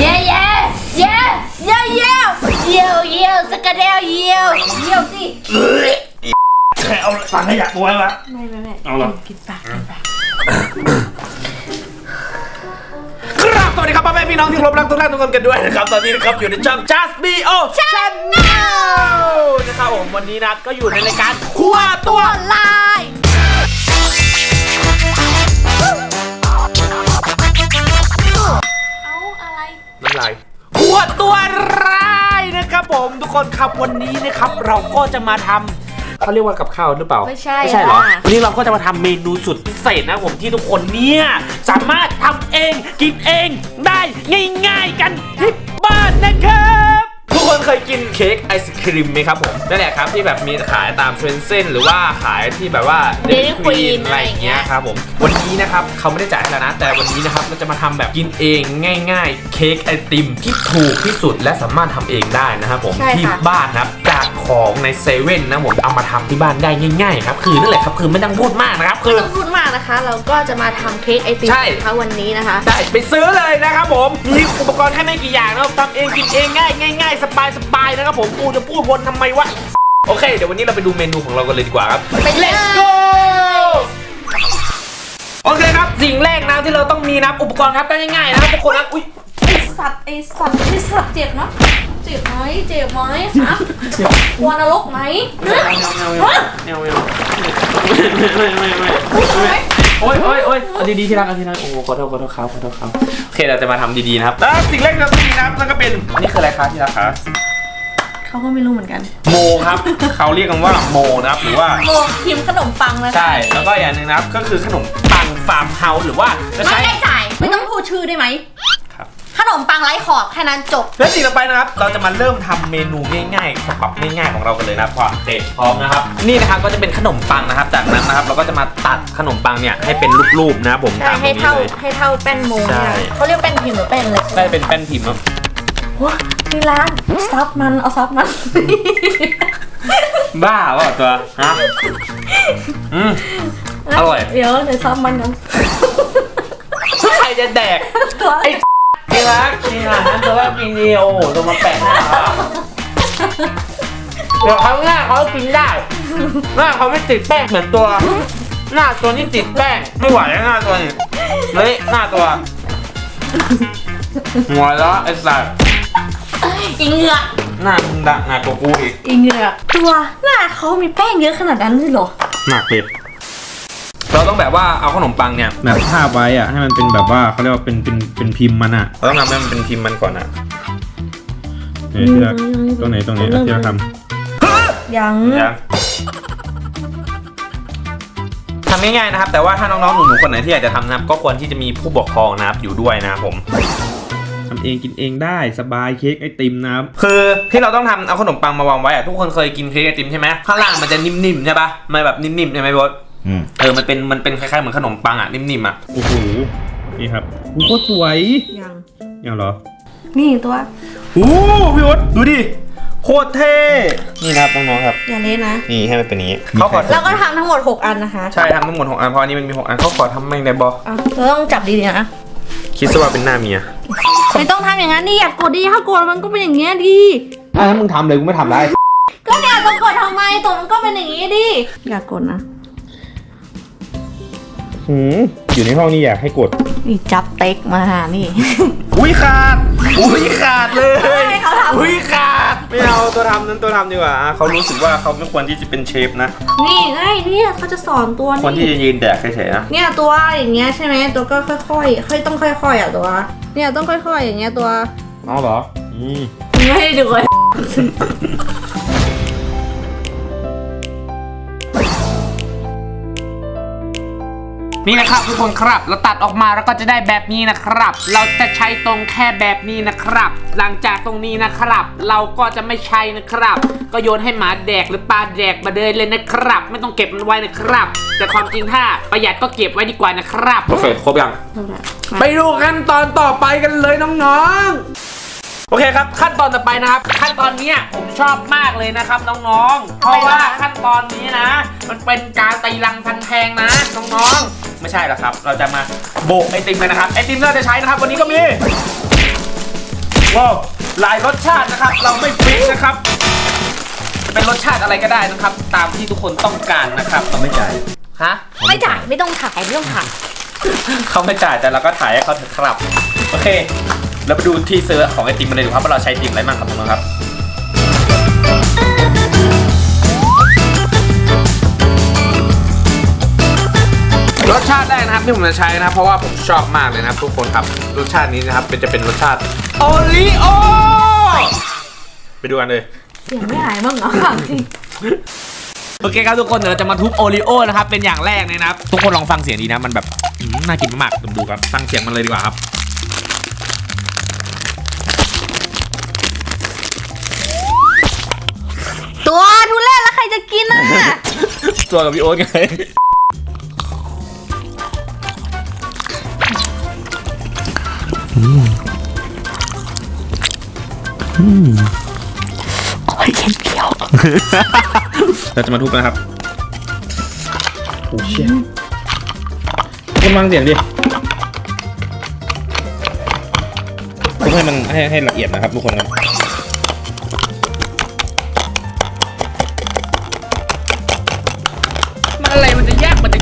เย่เย่เย่เย่เย่เยี่ยวเยี่ยวสกกระเดวเยี่ยวเยี่ยวสิใครเอาถังขยะกูไว้วะไม่ไม่ไม่เอาเหรอกินปากกินปากครับสวัสดีครับพ่อแม่พี่น้องที่เคารพรักทุกท่านทุกคนกันด้วยนะครับตอนนี้นะครับอยู่ในช่อง Just Be O Channel นะครับผมวันนี้นะก็อยู่ในรายการครัวตัวลาย ครับผมทุกคนครับวันนี้นะครับเราก็จะมาทำเขาเรียกว่ากับข้าวหรือเปล่า ไม่ใช่ไม่ใช่เหรอ ค่ะ วันนี้เราก็จะมาทำเมนูสุดพิเศษนะครับผมที่ทุกคนเนี่ยสามารถทำเองกินเองได้ง่าย ๆ กันที่บ้านนะครับทุกคนเค ยกินเค้กไอศครีมไหมครับผมนั่นแหละครับที่แบบมีขายตามเทรนเซนหรือว่าขายที่แบบว่า Dairy Queen Queen อะไรอย่างเงี้ยครับผมวันนี้นะครับเขาไม่ได้จ่ายให้แล้วนะ แต่วันนี้นะครับเราจะมาทำแบบกินเองง่าย ๆ เค้กไอติมที่ถูกที่สุดและสามารถทำเองได้นะครับผมใช่ค่ะที่บ้านนะครับจากของในเซเว่นนะผมเอามาทำที่บ้านได้ง่ายๆครับคือนั่นแหละครับคือไม่ต้องพูดมากนะครับคืไม่อต้องพูดมากนะคะ เราก็จะมาทำเค้กไอติมใช่นะคะวันนี้นะคะได้ไปซื้อเลยนะครับผมมีอุปกรณ์แค่ไม่กี่อย่างนะครับทำเองกินเองง่ายง่ายๆสบายสบายนะครับผมกูจะพูดวนทำไมวะโอเค เดี๋ยววันนี้เราไปดูเมนูของเรากันเลยดีกว่าครับไปเลย Let's go โอเคครับ สิ่งแรกนะที่เราต้องมีนะครับอุปกรณ์ครับก็ง่ายๆนะครับทุกคนนะอุ้ยไอสัตว์ไอสัตว์ไอสัตว์เจ็บเนาะเจ็บไหมเจ็บไหมฮะกลัวนรกไหมฮะแนวแนวไม่ไม่ไม่ไม่โอ้ยโอ้ยโอ้ยเอาดีๆที่รักเอาที่รักโอ้ขอโทษขอโทษครับขอโทษครับโอเคเราจะมาทำดีๆนะครับแล้วสิ่งแรกที่เราต้องมีนะครับนั่นก็เป็นนี่คืออะไรครับที่รักครับ เขาก็ไม่รู้เหมือนกันโมครับ เขาเรียกกันว่าโมนะครับ หรือว่า โมพิมพ์ขนมปังนะคะใช่ แล้วก็อย่างหนึ่งนะครับ ก็คือขนมปังฟาร์มเฮาส์หรือว่าจะไม่ใช้ ได้จ่ายไม่ต้องพูดชื่อได้ไหมครับ ขนมปังไร้ขอบแค่นั้นจบ และสิ่งต่อไปนะครับ เราจะมาเริ่มทำเมนูง่ายๆฉบับง่ายๆของเรากันเลยนะครับพอเตะพร้อมนะครับ นี่นะครับก็จะเป็นขนมปังนะครับ จากนั้นนะครับเราก็จะมาตัดขนมปังเนี่ยให้เป็นรูปๆนะครับผมใช่ตามตรให้งนี้เท่าเลย ให้เท่าแป้นโมใช่ เนี่ยเขาเรียกแป้นพิมพ์หรือแป้นอะไรได้เป็นแป้นพิมพ์ครับ ว้าที่ร้านซับมันเอาซับมัน บ้าเปล่าตัวฮะอืม อร่อย เดี๋ยวเดี๋ยวซับมันกันใครจะแดกตัวไอ้ที่รักนี่ค่ะนั่นตัวว่ากินดีโอโหตัวมาแปะหน้าเขาเดี๋ยวเขาหน้าเขากินได้หน้าเขาไม่ติดแป้งเหมือนตัว หน้าตัวนี้ติดแป้งไม่ไหวแล้วหน้าตัวนี้เละหน้าตัวหัวแล้วไอ้สัตว์ อีเหงือกหน้ามึงดังหนักกว่ากูอีกอีเหงือกตัวหน้าเขามีแป้งเยอะขนาดนั้นเลยเหรอ หนักเลยเราต้องแบบว่าเอาขนมปังเนี่ยแบบภาพไว้อะให้มันเป็นแบบว่าเขาเรียกว่าเป็นเป็นเป็นพิมพ์มันอะเราต้องทำให้มันเป็นพิมพ์มันก่อนอะเนี่ยที่รักตรงไหนตรงไหนอะที่รักทยังยังทำง่ายๆนะครับ แต่ว่าถ้าน้องๆหนูๆคนไหนที่อยากจะทำนะครับ ก็ควรที่จะมีผู้ปกครองนะครับอยู่ด้วยนะครับผมำ ทำเองกินเองได้สบายเค้กไอติมนะครับคือที่เราต้องทำเอาขนมปังมาวางไว้อะทุกคนเคยกินเค้กไอติมใช่ไหมข้างล่างมันจะนิ่มๆใช่ปะมันแบบนิ่มๆใช่ไหมบอสอืมเออมันเป็นมันเป็นคล้ายๆเหมือนขนมปังอะนิ่มๆอะโอ้โหนี่ครับโคตรสวยยังยังเหรอนี่ตัวโอ้พี่บอสดูดิโคตรเท่นี่นะครับน้องๆครับ อย่าเล่นนะ นี่ให้มันเป็นอย่างนี้เขาขอ แล้วก็ทำทั้งหมด 6 อันนะคะใช่ทำทั้งหมดหกอันเพราะอันนี้มันมีหกอันเขาขอทำแม่งได้บออะเราต้องจับดีๆนะ คิดซะว่าเป็นหน้าเมีย ไม่ต้องทำอย่างนั้นดิอยากกดดิถ้ากดมันก็เป็นอย่างเงี้ยดิอะถ้ามึงทำเลยกูไม่ทำได้ก็เนี่ยต้องกดทำไมตัวมันก็เป็นอย่างงี้ดิอยากกดนะ หืมอยู่ในห้องนี่อยากให้กด นี่จับเต็กมาหานี่ อุ้ยขาด อุ้ยขาดเลยให้เขาทำ อุ้ยขาด ไม่เอาตัวทำนั้นตัวทำดีกว่าอะเขารู้สึกว่าเขาไม่ควรที่จะเป็นเชฟนะ นี่ไงเนี่ยเขาจะสอนตัวควรที่นี่จะยืนแดกเฉยๆนะเนี่ยตัวอย่างเงี้ยใช่ไหมตัวก็ค่อยๆค่อยต้องค่อยๆอะตัว เนี่ยต้องค่อยๆอย่างเงี้ยตัวเอาเหรออืม ไม่ได้ดูเลย นี่นะครับทุกคนครับ เราตัดออกมาแล้วก็จะได้แบบนี้นะครับ เราจะใช้ตรงแค่แบบนี้นะครับ หลังจากตรงนี้นะครับ เราก็จะไม่ใช้นะครับ ก็โยนให้หมาแดกหรือปลาแดกมาเดินเลยนะครับ ไม่ต้องเก็บมันไว้นะครับ แต่ความจริงถ้าประหยัดก็เก็บไว้ดีกว่านะครับโอเคครบยัง ไปดูขั้นตอนต่อไปกันเลยน้องๆ โอเคครับ ขั้นตอนต่อไปนะครับ ขั้นตอนเนี้ยผมชอบมากเลยนะครับน้องๆ เพราะว่าขั้นตอนนี้นะ มันเป็นการตีลังพันแทงนะน้องๆ ไม่ใช่หรอกครับ เราจะมาโบกไอติมกันนะครับไอติมที่เราจะใช้นะครับ วันนี้ก็มีว้าวหลายรสชาตินะครับ เราไม่ฟิกนะครับจะเป็นรสชาติอะไรก็ได้นะครับ ตามที่ทุกคนต้องการนะครับเราไม่จ่ายฮะไม่จ่ายไม่ต้องถ่ายไม่ต้องถ่ายเขาไม่จ่ายแต่เราก็ถ่ายให้เขาเถอะครับโอเค เราไปดูที่ซื้อของไอติมกันเลยดีกว่าครับว่าเราใช้ไอติมอะไรบ้างครับน้องๆครับรสชาติแรกนะครับที่ผมจะใช้นะครับ เพราะว่าผมชอบมากเลยนะครับ ทุกคนครับรสชาตินี้นะครับเป็นจะเป็นรสชาติโอริโอไปดูกันเลย เสียงไม่หายบ้างเหรอจริงโอเคครับทุกคนเดี๋ยวเราจะมาทุบโอริโอนะครับเป็นอย่างแรกเลยนะครับ ทุกคนลองฟังเสียงดีนะมันแบบอืมน่ากินมากๆดูครับฟังเสียงมันเลยดีกว่าครับ ตัวทุเล่แล้วใครจะกินอะ ตัวกับพี่โอ๊ตไง โอ้ยเย็นเขียว เราจะมาทุบนะครับโอ้เชี่ยคุณฟังเสียงดิทุบให้มันให้ให้ละเอียดนะครับทุกคนครับ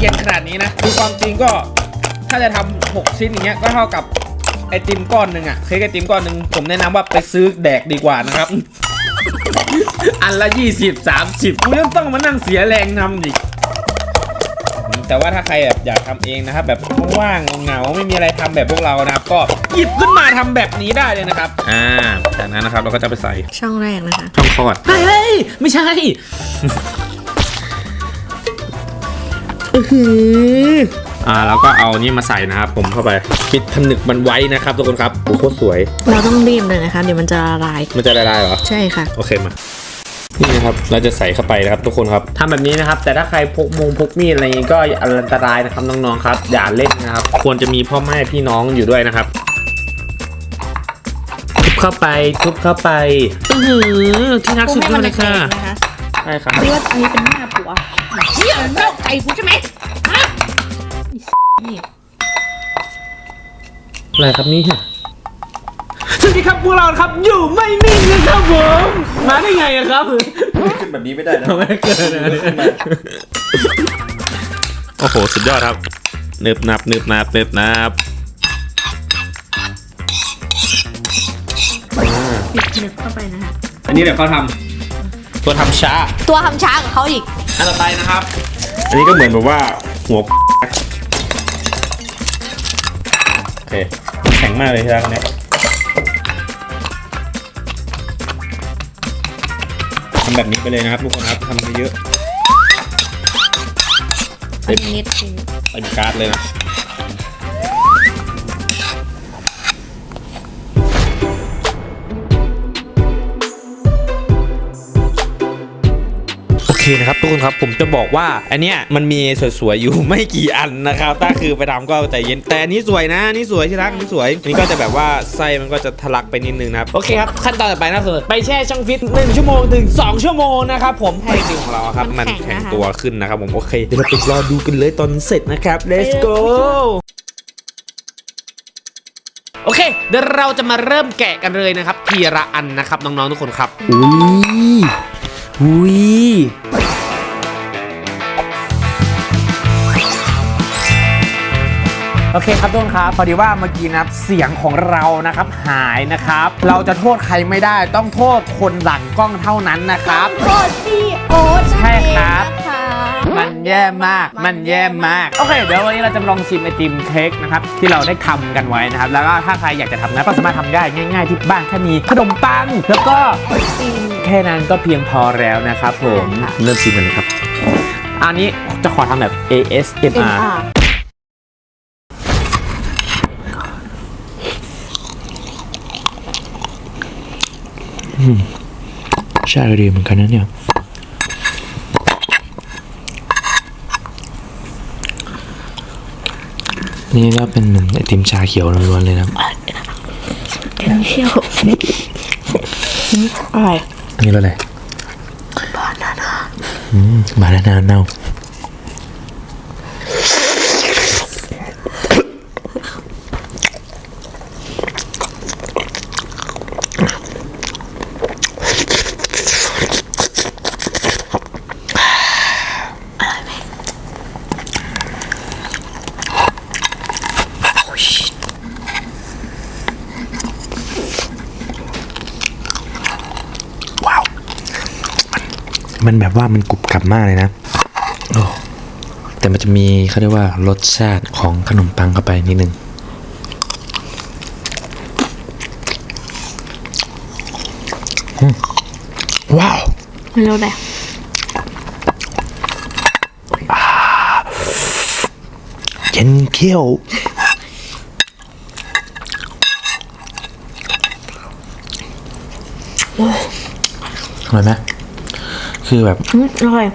เย็นขนาดนี้นะคือความจริงก็ถ้าจะทำหกชิ้นอย่างเงี้ยก็เท่ากับไอติมก้อนหนึ่งอะเค้กไอติมก้อนหนึ่งผมแนะนำว่าไปซื้อแดกดีกว่านะครับ อันละยี่สิบสามสิบกูยังต้องมานั่งเสียแรงทำอีกแต่ว่าถ้าใครแบบอยากทำเองนะครับ แบบว่างๆเหงาๆไม่มีอะไรทำแบบพวกเรานะครับ ก็หยิบขึ้นมาทำแบบนี้ได้เลยนะครับ อ่าจากนั้นนะครับเราก็จะไปใส่ช่องแรกนะคะช่องคลอดเฮ้ยไม่ใช่ อ่าแล้วก็เอานี่มาใส่นะครับผมเข้าไปปิดผนึกมันไว้นะครับทุกคนครับโอ้โหโคตรสวย เราต้องรีบเลยนะคะ เดี๋ยวมันจะละลาย มันจะละลายเหรอ ใช่ค่ะ โอเคมานี่นะครับเราจะใส่เข้าไปนะครับทุกคนครับทำแบบนี้นะครับ แต่ถ้าใครพกมงพกมีดอะไรอย่างงี้ก็อันตรายนะครับน้องๆครับอย่าเล่นนะครับ ควรจะมีพ่อแม่พี่น้องอยู่ด้วยนะครับทุบเข้าไปทุบเข้าไป อือหือที่รักสุดยอดเลยค่ะนะคะใช่ครับนี่ว่าอันนี้เป็นหน้าผัว เฮียมันไม่เอาใจกูใช่ไหมฮะนี่อะไรครับนี่สวัสดีครับพวกเราครับอยู่ไม่นิ่งนะครับผมมาได้ไงอะครับขึ้นแบบนี้ไม่ได้นะทำไมเกิดอะไรโอ้โหสุดยอดครับเนิบนับเนิบนับเนิบนับปิดหนึบเข้าไปนะคะอันนี้เดี๋ยวเขาทำตัวทำช้า ตัวทำช้ากับเขาอีก อันต่อไปนะครับ อันนี้ก็เหมือนแบบว่าหัวโอเคแข็งมากเลยที่รักเนี่ยทำแบบนี้ไปเลยนะครับทุกคนครับทำไปเยอะอันนี้คือเต็มการ์ดเลยนะ เคนะครับทุกคนครับผมจะบอกว่าอันเนี้ยมันมีสวยๆอยู่ไม่กี่อันนะครับถ้าคือไปทำก็ใจเย็นแต่อันนี้สวยนะอันนี่สวยที่รักอันนี่สวยอันนี้ก็จะแบบว่าไส้มันก็จะทะลักไปนิดนึงนะครับโอเคครับขั้นตอนต่อไปนะคือไปแช่ช่องฟิต1ชั่วโมงถึง 2 ชั่วโมงนะครับผมให้ดิวของเราครับมันแข็งตัวขึ้นนะครับผมโอเคเดี๋ยวเราไปรอดูกันเลยตอนเสร็จนะครับ let's go โอเค เดี๋ยวเราจะมาเริ่มแกะกันเลยนะครับ ทีละอันนะครับน้องๆทุกคนครับอุ้ย หุยโอเคครับทุกคนครับพอดีว่าเมื่อกี้นับเสียงของเรานะครับหายนะครับ เราจะโทษใครไม่ได้ต้องโทษคนหลังกล้องเท่านั้นนะครับ โทษพี่โอ๊ต แย่มาก มันแย่มาก โอเค เดี๋ยววันนี้เราจะมาลองชิมไอติมเค้กนะครับที่เราได้ทำกันไว้นะครับ แล้วก็ถ้าใครอยากจะทำนะก็สามารถทำได้ง่าย ๆ ที่บ้านแค่มีขนมปังแล้วก็ตีนแค่นั้นก็เพียงพอแล้วนะครับผมค่ะ เริ่มชิมกันเลยครับ อันนี้จะขอทำแบบ ASMR NR ใช่ดีเหมือนกันนะเนี่ย นี่ก็เป็นไอติมชาเขียวล้วนๆเลยนะเดี๋ยวเชี่ยวอะไรอันนี้รสอะไรบานาน่าอืมบานาน่าเน่า มันแบบว่ามันกรุบกรับมากเลยนะโอ้แต่มันจะมีเขาเรียกว่ารสชาติของขนมปังเข้าไปนิดนึงอืมว้าวไม่รู้แต่เย็นเขี้ยวอร่อยไหม คือแบบอืมอร่อย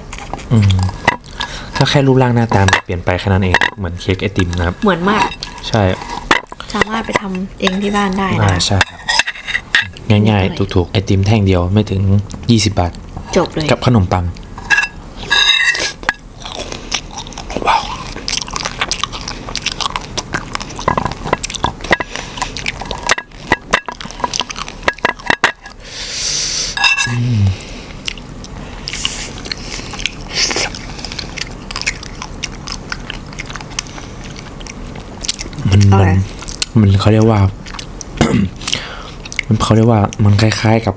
ถ้าแค่รูปร่างหน้าตามันเปลี่ยนไปแค่นั้นเองเหมือนเค้กไอติมนะครับ เหมือนมาก ใช่ สามารถไปทำเองที่บ้านได้อ่านะใช่ครับง่ายๆ ถูกๆ ไอติมแท่งเดียวไม่ถึง 20 บาท จบเลย กับขนมปัง ว้าว มันมัน มันเขาเรียกว่า มันเขาเรียกว่ามันคล้ายๆกับ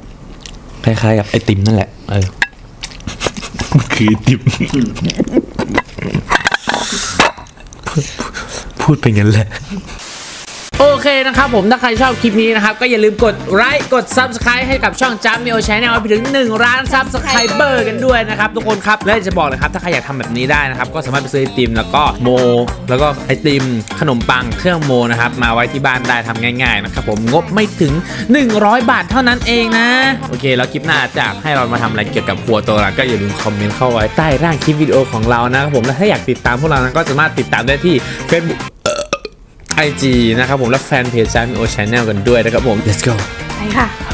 คล้ายๆกับไอติมนั่นแหละ เออมันคือไอติม พูดพูดไปงั้นแหละ โอเคนะครับผมถ้าใครชอบคลิปนี้นะครับก็อย่าลืมกดไลค์กด Subscribe ให้กับช่องจัมมิโอชแนลไปถึง1ล้าน Subscriber กันด้วยนะครับทุกคนครับและจะบอกเลยครับถ้าใครอยากทำแบบนี้ได้นะครับก็สามารถไปซื้อไอติมแล้วก็โม แล้วก็ไอติมขนมปังเครื่องโมนะครับมาไว้ที่บ้านได้ทำง่ายๆนะครับผมงบไม่ถึง 100 บาทเท่านั้นเองนะ โอเค แล้วคลิปหน้าจะให้เรามาทำอะไรเกี่ยวกับครัวตัวลังก็อย่าลืมคอมเมนต์เข้าไว้ใต้ร่างคลิปวิดีโอของเรานะครับผมและถ้าอยากติดตามพวกเรานะก็สามารถติดตามได้ที่ Facebook IG นะครับผมและแฟนเพจ Jamio Channel กันด้วยนะครับผม let's go ไปค่ะ